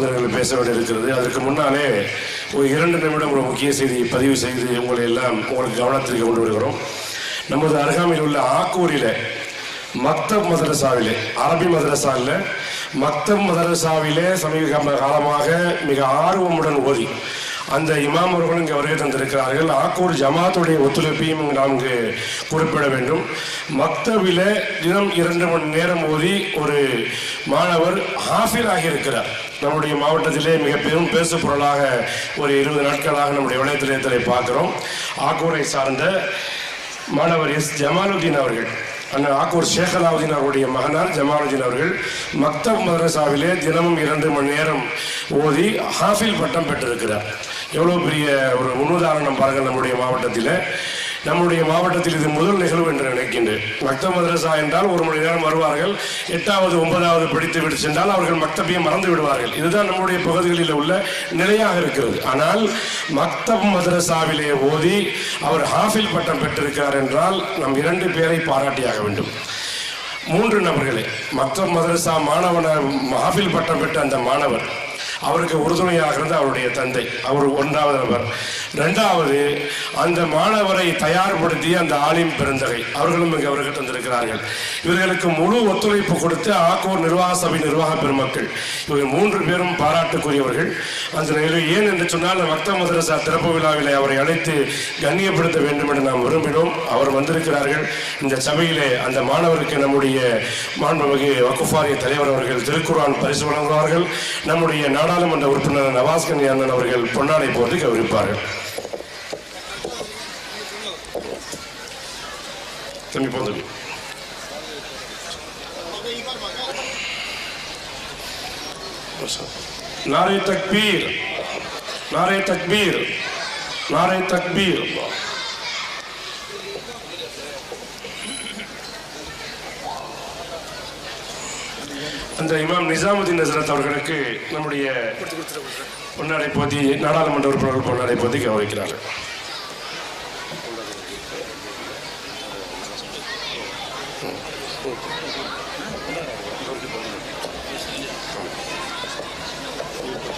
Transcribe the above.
சகோதரர்கள் பேச வேண்டியிருக்கிறது. அதற்கு முன்னாலே ஒரு இரண்டு நிமிடம் ஒரு முக்கிய செய்தியை பதிவு செய்து உங்களை எல்லாம் உங்களுக்கு கவனத்திற்கு கொண்டு வருகிறோம். நமது அருகாமையில் உள்ள ஆக்கூரில் மக்தப் மதரசாவிலே அரபி மதரசாவில் மக்தப் மதரசாவிலே சமீப காலமாக மிக ஆர்வமுடன் ஓதி அந்த இமாம் அவர்களும் இங்கே வருகை தந்திருக்கிறார்கள். ஆக்கூர் ஜமாத்துடைய ஒத்துழைப்பையும் நாம் இங்கு குறிப்பிட வேண்டும். மக்தபில தினம் இரண்டு மணி நேரம் ஓதி ஒரு மாணவர் ஹாஃபில் ஆகியிருக்கிறார். நம்முடைய மாவட்டத்திலே மிக பெரும் பேசு பொருளாக ஒரு இருபது நாட்களாக நம்முடைய வலைத்தளத்தை பார்க்கிறோம். ஆக்கூரை சார்ந்த மாணவர் எஸ் ஜமாலுதீன் அவர்கள் அண்ணன் ஆக்கூர் ஷேக் அலாவுதீன் அவருடைய மகனார் ஜமாலுதீன் அவர்கள் மக்தப் மதரசாவிலே தினமும் இரண்டு மணி நேரம் ஓதி ஹாஃபில் பட்டம் பெற்றிருக்கிறார். எவ்வளோ பெரிய ஒரு முன்னுதாரணம் பாருங்கள் நம்முடைய மாவட்டத்தில். நம்முடைய மாவட்டத்தில் இது முதல் நிகழ்வு என்று நினைக்கின்றேன். மக்தப் மதரசா என்றால் ஒரு மணி நேரம் வருவார்கள். எட்டாவது ஒன்பதாவது படித்து விட்டு சென்றால் அவர்கள் மக்தபையும் மறந்து விடுவார்கள். இதுதான் நம்முடைய பகுதிகளில் உள்ள நிலையாக இருக்கிறது. ஆனால் மக்தப் மதரசாவிலே ஓதி அவர் ஹாஃபில் பட்டம் பெற்றிருக்கிறார் என்றால் நம் இரண்டு பேரை பாராட்டியாக வேண்டும். மூன்று நபர்களே மக்தப் மதரசா மாணவன ஹாஃபில் பட்டம் பெற்ற அந்த மாணவர் அவருக்கு உறுதுணையாக இருந்த அவருடைய தந்தை. அவர் ஒன்றாவது நபர். ரெண்டாவது அந்த மாணவரை தயார்படுத்திய அந்த ஆலிம் பெருந்தகை. அவர்களும் இங்கு அவர்கள் தந்திருக்கிறார்கள். இவர்களுக்கு முழு ஒத்துழைப்பு கொடுத்து ஆக்கூர் நிர்வாக சபை நிர்வாக பெருமக்கள். இவர்கள் மூன்று பேரும் பாராட்டுக்குரியவர்கள். அந்த நிலையில் ஏன் என்று சொன்னால் மக்த மதரசா திறப்பு விழாவிலே அவரை அழைத்து கண்ணியப்படுத்த வேண்டும் என்று நாம் விரும்பினோம். அவர் வந்திருக்கிறார்கள். இந்த சபையிலே அந்த மாணவருக்கு நம்முடைய மாண்புமிகு வக்குஃபாரிய தலைவர் அவர்கள் திருக்குரான் பரிசு வழங்குவார்கள். நம்முடைய நாடாளுமன்ற உறுப்பினர் நவாஸ்கன் அண்ணன் அவர்கள் பொன்னாடை போட்டு கௌரவிப்பார்கள். தம்பி. நாரே தக்பீர். நாரே தக்பீர். நாரே தக்பீர். அந்த இமாம் நிசாமுதீன் நசரத் அவர்களுக்கு நம்முடைய பொன்னாடை போதி நாடாளுமன்ற உறுப்பினர்கள் பொன்னாடை போதி கௌரவிக்கிறார்கள்.